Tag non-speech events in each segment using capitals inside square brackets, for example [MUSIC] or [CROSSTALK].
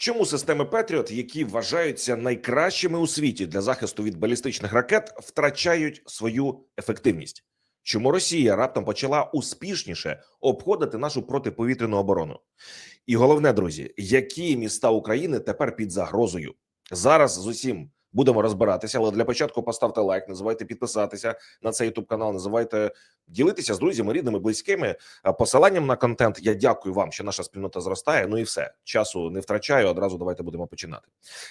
Чому системи Петріот, які вважаються найкращими у світі для захисту від балістичних ракет, втрачають свою ефективність? Чому Росія раптом почала успішніше обходити нашу протиповітряну оборону? І головне, друзі, які міста України тепер під загрозою? Зараз з усім будемо розбиратися, але для початку поставте лайк, не забувайте підписатися на цей youtube канал, не забувайте ділитися з друзями, рідними, близькими. Посиланням на контент я дякую вам, що наша спільнота зростає. Ну і все часу не втрачаю. Одразу давайте будемо починати.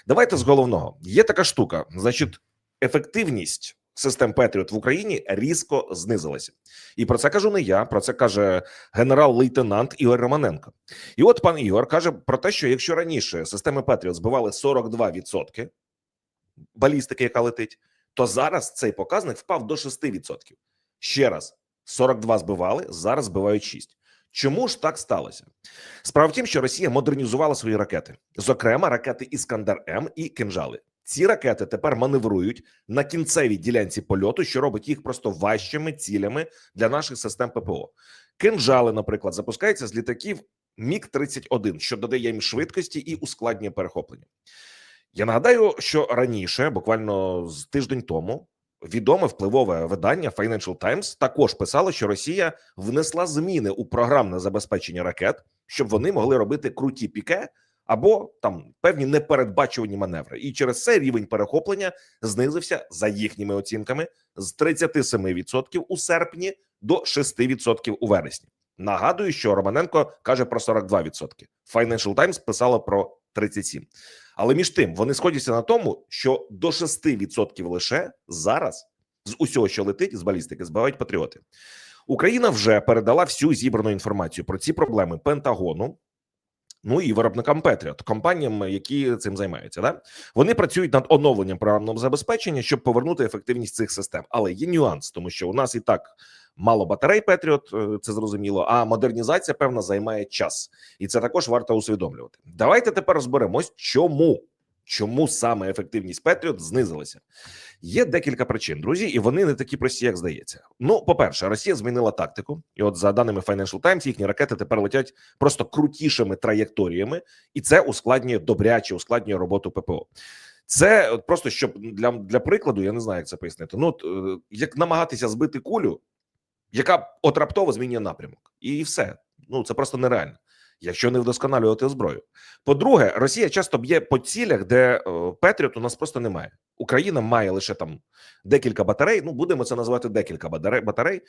Давайте з головного є така штука, значить, ефективність систем Петріот в Україні різко знизилася, і про це кажу не я. Про це каже генерал-лейтенант Ігор Романенко. І от пан Ігор каже про те, що якщо раніше системи Петріот збивали 42% балістики, яка летить, то зараз цей показник впав до 6%. Ще раз 42 збивали, зараз збивають 6. Чому ж так сталося? Справа в тім, що Росія модернізувала свої ракети, зокрема ракети Іскандер М і кинжали. Ці ракети тепер маневрують на кінцевій ділянці польоту, що робить їх просто важчими цілями для наших систем ППО. Кинжали, наприклад, запускаються з літаків Міг 31 що додає їм швидкості і ускладнює перехоплення. Я нагадаю, що раніше, буквально з тиждень тому, відоме впливове видання Financial Times також писало, що Росія внесла зміни у програмне забезпечення ракет, щоб вони могли робити круті піке або там певні непередбачувані маневри. І через це рівень перехоплення знизився за їхніми оцінками з 37% у серпні до 6% у вересні. Нагадую, що Романенко каже про 42%. Financial Times писала про 37%. Але між тим вони сходяться на тому, що до 6% лише зараз з усього, що летить з балістики, збивають патріоти. Україна вже передала всю зібрану інформацію про ці проблеми Пентагону. Ну і виробникам Петріот, компаніям, які цим займаються, да вони працюють над оновленням програмного забезпечення, щоб повернути ефективність цих систем. Але є нюанс, тому що у нас і так мало батарей Петріот, е, це зрозуміло. А модернізація певно займає час, і це також варто усвідомлювати. Давайте тепер розберемось, чому чому саме ефективність Петріот знизилася. Є декілька причин, друзі, і вони не такі прості, як здається. Ну, по-перше, Росія змінила тактику, і от за даними Financial Times, їхні ракети тепер летять просто крутішими траєкторіями, і це ускладнює добряче, ускладнює роботу ППО. Це просто щоб для для прикладу, я не знаю, як це пояснити. Ну е, як намагатися збити кулю, яка от раптово змінює напрямок, і все. Ну це просто нереально. Якщо не вдосконалювати зброю, по-друге, Росія часто б'є по цілях, де е, Петріот у нас просто немає. Україна має лише там декілька батарей. Ну будемо це називати декілька батарей.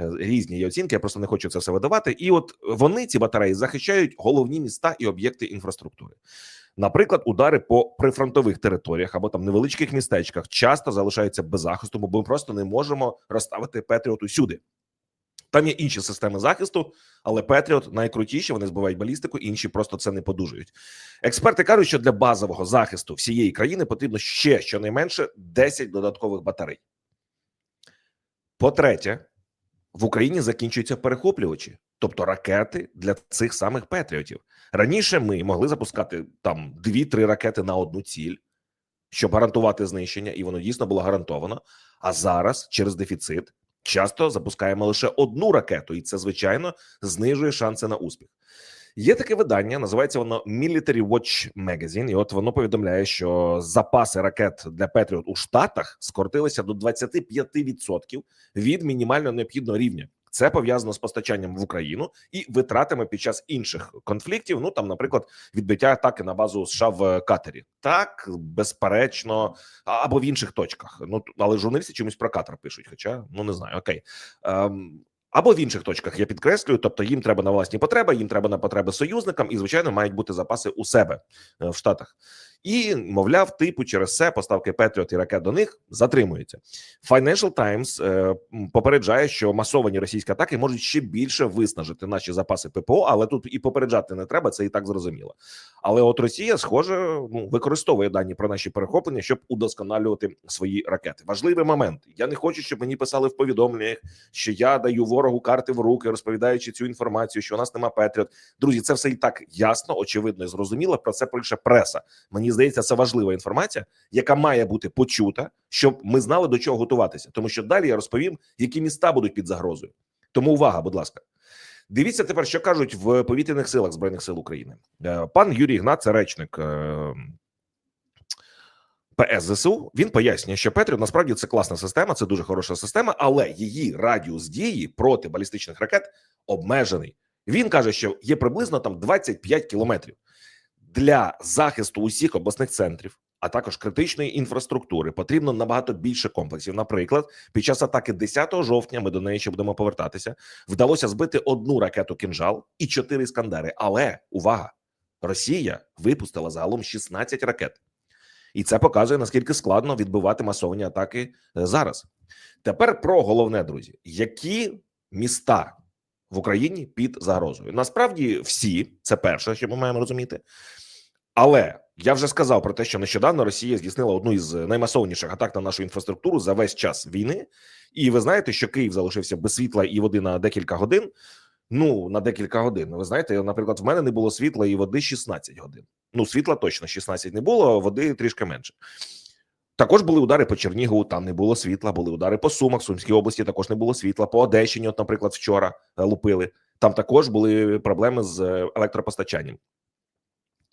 Е, Різні є оцінки. Я просто не хочу це все видавати. І от вони ці батареї захищають головні міста і об'єкти інфраструктури. Наприклад, удари по прифронтових територіях або там невеличких містечках часто залишаються без захисту, бо ми просто не можемо розставити Петріот усюди. Там є інші системи захисту, але Петріот найкрутіші. Вони збивають балістику, інші просто це не подужують. Експерти кажуть, що для базового захисту всієї країни потрібно ще щонайменше 10 додаткових батарей. По-третє, в Україні закінчуються перехоплювачі, тобто ракети для цих самих Петріотів. Раніше ми могли запускати там 2-3 ракети на одну ціль, щоб гарантувати знищення, і воно дійсно було гарантовано. А зараз через дефіцит часто запускаємо лише одну ракету, і це звичайно знижує шанси на успіх. Є таке видання, називається воно Military Watch Magazine, і от воно повідомляє, що запаси ракет для Петріот у Штатах скоротилися до 25% від мінімально необхідного рівня. Це пов'язано з постачанням в Україну і витратами під час інших конфліктів. Ну там, наприклад, відбиття атаки на базу США в Катері. Так, безперечно, або в інших точках. Ну але журналісти чомусь про Катер пишуть. Хоча ну не знаю, окей. Ем, або в інших точках я підкреслюю, тобто їм треба на власні потреби, їм треба на потреби союзникам, і звичайно мають бути запаси у себе в Штатах. І мовляв, типу, через це поставки Петріот і ракет до них затримуються. Financial Times е, попереджає, що масовані російські атаки можуть ще більше виснажити наші запаси ППО, але тут і попереджати не треба, це і так зрозуміло. Але от Росія, схоже, ну використовує дані про наші перехоплення, щоб удосконалювати свої ракети. Важливий момент. Я не хочу, щоб мені писали в повідомленнях, що я даю ворогу карти в руки, розповідаючи цю інформацію, що у нас нема Петріот. Друзі, це все і так ясно, очевидно і зрозуміло. Про це пише преса. Мені здається, це важлива інформація, яка має бути почута, щоб ми знали до чого готуватися. Тому що далі я розповім, які міста будуть під загрозою. Тому увага, будь ласка. Дивіться тепер, що кажуть в повітряних силах збройних сил України. Е, Пан Юрій Ігнат, це речник е, ПС ЗСУ. Він пояснює, що Петріот насправді це класна система, це дуже хороша система, але її радіус дії проти балістичних ракет обмежений. Він каже, що є приблизно там 25 кілометрів для захисту усіх обласних центрів, а також критичної інфраструктури. Потрібно набагато більше комплексів. Наприклад, під час атаки 10 жовтня, ми до неї ще будемо повертатися. Вдалося збити одну ракету кінжал і чотири іскандери. Але увага! Росія випустила загалом 16 ракет, і це показує наскільки складно відбивати масовані атаки е, зараз. Тепер про головне, друзі, які міста в Україні під загрозою? Насправді, всі це перше, що ми маємо розуміти. Але я вже сказав про те, що нещодавно Росія здійснила одну із наймасовніших атак на нашу інфраструктуру за весь час війни. І ви знаєте, що Київ залишився без світла і води на декілька годин. Ну на декілька годин. Ви знаєте, наприклад, в мене не було світла і води 16 годин. Ну, світла точно 16 не було, води трішки менше. Також були удари по Чернігову, там не було світла. Були удари по Сумах, Сумській області також не було світла. По Одещині, от, наприклад, вчора е, лупили. Там також були проблеми з е, електропостачанням.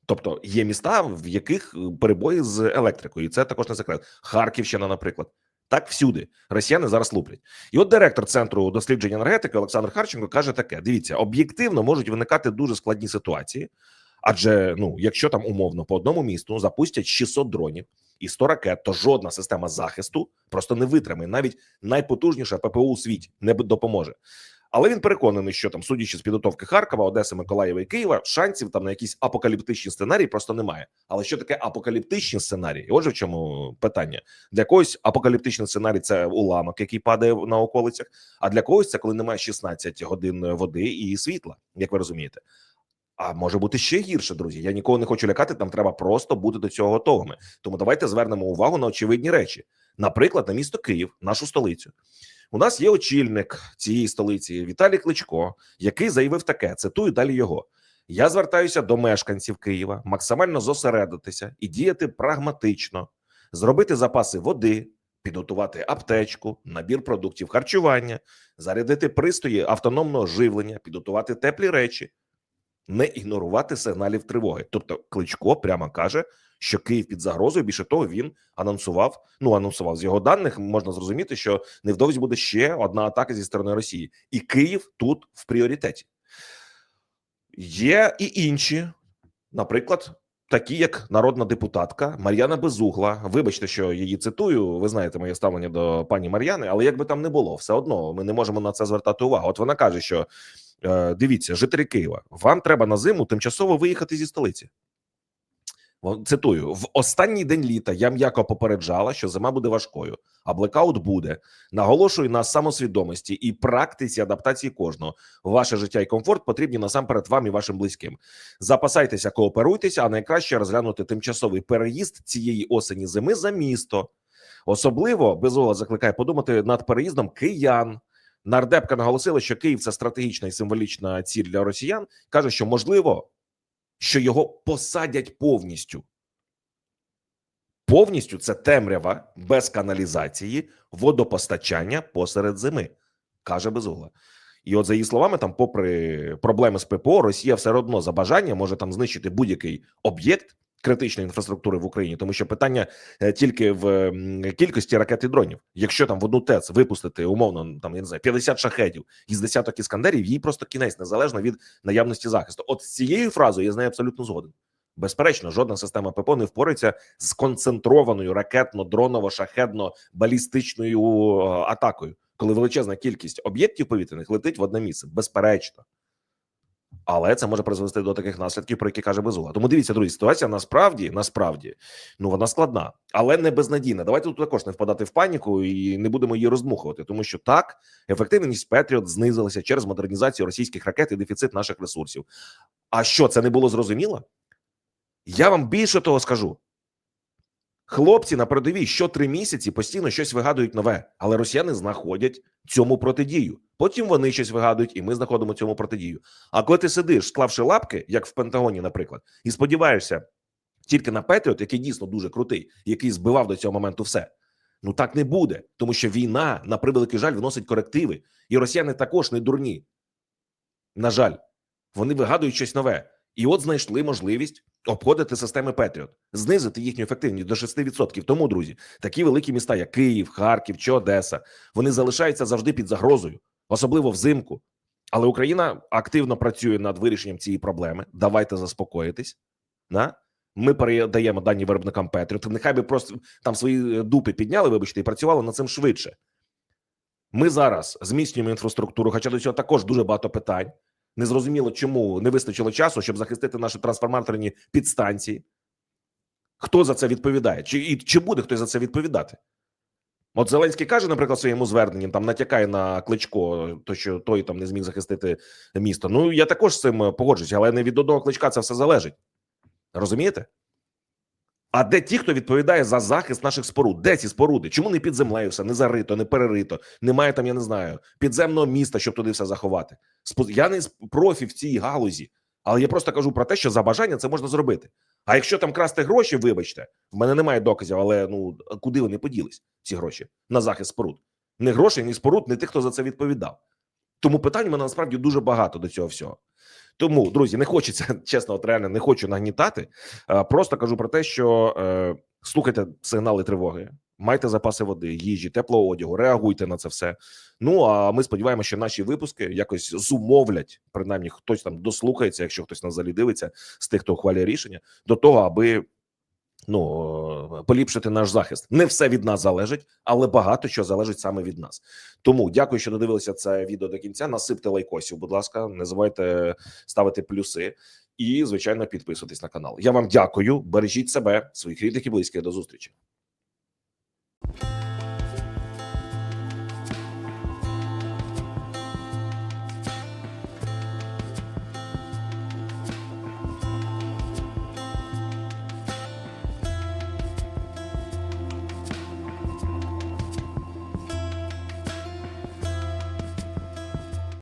Тобто є міста, в яких перебої з електрикою, і це також не секрет. Харківщина, наприклад, так всюди росіяни зараз луплять. І от директор центру досліджень енергетики Олександр Харченко каже таке: дивіться, об'єктивно можуть виникати дуже складні ситуації, адже ну, якщо там умовно по одному місту запустять 600 дронів і 100 ракет, то жодна система захисту просто не витримає. Навіть найпотужніша ППО у світі не допоможе. Але він переконаний, що там, судячи з підготовки Харкова, Одеси, Миколаєва і Києва, шансів там на якісь апокаліптичні сценарії просто немає. Але що таке апокаліптичні сценарії? Отже, в чому питання для когось апокаліптичний сценарій це уламок, який падає на околицях. А для когось це коли немає 16 годин води і світла, як ви розумієте. А може бути ще гірше, друзі. Я нікого не хочу лякати. Там треба просто бути до цього готовими. Тому давайте звернемо увагу на очевидні речі. Наприклад, на місто Київ, нашу столицю. У нас є очільник цієї столиці Віталій Кличко, який заявив таке: цитую далі його. Я звертаюся до мешканців Києва максимально зосередитися і діяти прагматично, зробити запаси води, підготувати аптечку, набір продуктів харчування, зарядити пристрої автономного живлення, підготувати теплі речі, не ігнорувати сигналів тривоги. Тобто, Кличко прямо каже, що Київ під загрозою. Більше того, він анонсував. Ну анонсував з його даних. Можна зрозуміти, що невдовзі буде ще одна атака зі сторони Росії, і Київ тут в пріоритеті. Є і інші, наприклад, такі як народна депутатка Мар'яна Безугла. Вибачте, що її цитую. Ви знаєте моє ставлення до пані Мар'яни, але як би там не було, все одно ми не можемо на це звертати увагу. От вона каже, що дивіться, жителі Києва, вам треба на зиму тимчасово виїхати зі столиці. Цитую: в останній день літа я м'яко попереджала, що зима буде важкою, а блекаут буде. Наголошую на самосвідомості і практиці адаптації кожного. Ваше життя і комфорт потрібні насамперед вам і вашим близьким. Запасайтеся, кооперуйтеся, а найкраще розглянути тимчасовий переїзд цієї осені зими за місто. Особливо безугла закликає подумати над переїздом киян. Нардепка наголосила, що Київ це стратегічна і символічна ціль для росіян. каже, що можливо що його посадять повністю. Повністю це темрява без каналізації, водопостачання посеред зими, каже Безугла. І от за її словами, там, попри проблеми з ППО, Росія все одно за бажання може там знищити будь-який об'єкт критичної інфраструктури в Україні, тому що питання е, тільки в кількості ракет і дронів. Якщо там в одну ТЕЦ випустити умовно там я не знаю 50 шахетів із десяток іскандерів, їй просто кінець незалежно від наявності захисту. От з цією фразою я з нею абсолютно згоден. Безперечно, жодна система ППО не впорається з концентрованою ракетно-дроново-шахетно-балістичною е, атакою, коли величезна кількість об'єктів повітряних летить в одне місце. Безперечно. Але це може призвести до таких наслідків, про які каже Безула. Тому дивіться, друзі, ситуація насправді насправді ну вона складна, але не безнадійна. Давайте тут також не впадати в паніку і не будемо її роздмухувати, тому що так ефективність Петріот знизилася через модернізацію російських ракет і дефіцит наших ресурсів. А що це не було зрозуміло? Я вам більше того скажу. Хлопці на передовій що три місяці постійно щось вигадують нове, але росіяни знаходять цьому протидію. Потім вони щось вигадують, і ми знаходимо цьому протидію. А коли ти сидиш, склавши лапки, як в Пентагоні, наприклад, і сподіваєшся тільки на Петріот, який дійсно дуже крутий, який збивав до цього моменту все. Ну так не буде, тому що війна, на превеликий жаль, вносить корективи, і росіяни також не дурні. На жаль, вони вигадують щось нове. І от знайшли можливість обходити системи Петріот, знизити їхню ефективність до 6%. Тому, друзі, такі великі міста, як Київ, Харків чи Одеса, вони залишаються завжди під загрозою, особливо взимку. Але Україна активно працює над вирішенням цієї проблеми. Давайте заспокоїтись. На? Ми передаємо дані виробникам Петріот. Нехай би просто там свої е, дупи підняли, вибачте, і працювали над цим швидше. Ми зараз зміцнюємо інфраструктуру, хоча до цього також дуже багато питань. Незрозуміло, чому не вистачило часу, щоб захистити наші трансформаторні підстанції. Хто за це відповідає? Чи і чи буде хтось за це відповідати? От Зеленський каже, наприклад, своєму зверненні там натякає на кличко, то що той там не зміг захистити місто. Ну я також з цим погоджуюся, але не від одного кличка це все залежить. Розумієте? А де ті, хто відповідає за захист наших споруд? Де ці споруди? Чому не під землею все, не зарито, не перерито? Немає там, я не знаю, підземного міста, щоб туди все заховати. Я не профі в цій галузі, але я просто кажу про те, що за бажання це можна зробити. А якщо там красти гроші, вибачте, в мене немає доказів, але ну куди вони поділись, ці гроші на захист споруд? Не грошей, ні споруд, не тих, хто за це відповідав. Тому питань у мене насправді дуже багато до цього всього. Тому, друзі, не хочеться [LAUGHS] чесно, от реально не хочу нагнітати. Е, Просто кажу про те, що е, слухайте сигнали тривоги, майте запаси води, їжі, теплого одягу, реагуйте на це все. Ну а ми сподіваємося, що наші випуски якось зумовлять, принаймні хтось там дослухається, якщо хтось нас залі дивиться з тих, хто ухвалює рішення, до того, аби ну поліпшити наш захист. Не все від нас залежить, але багато що залежить саме від нас. Тому дякую, що додивилися це відео до кінця. Насипте лайкосів, будь ласка, не забувайте ставити плюси і, звичайно, підписуйтесь на канал. Я вам дякую. Бережіть себе, своїх рідних і близьких. До зустрічі. you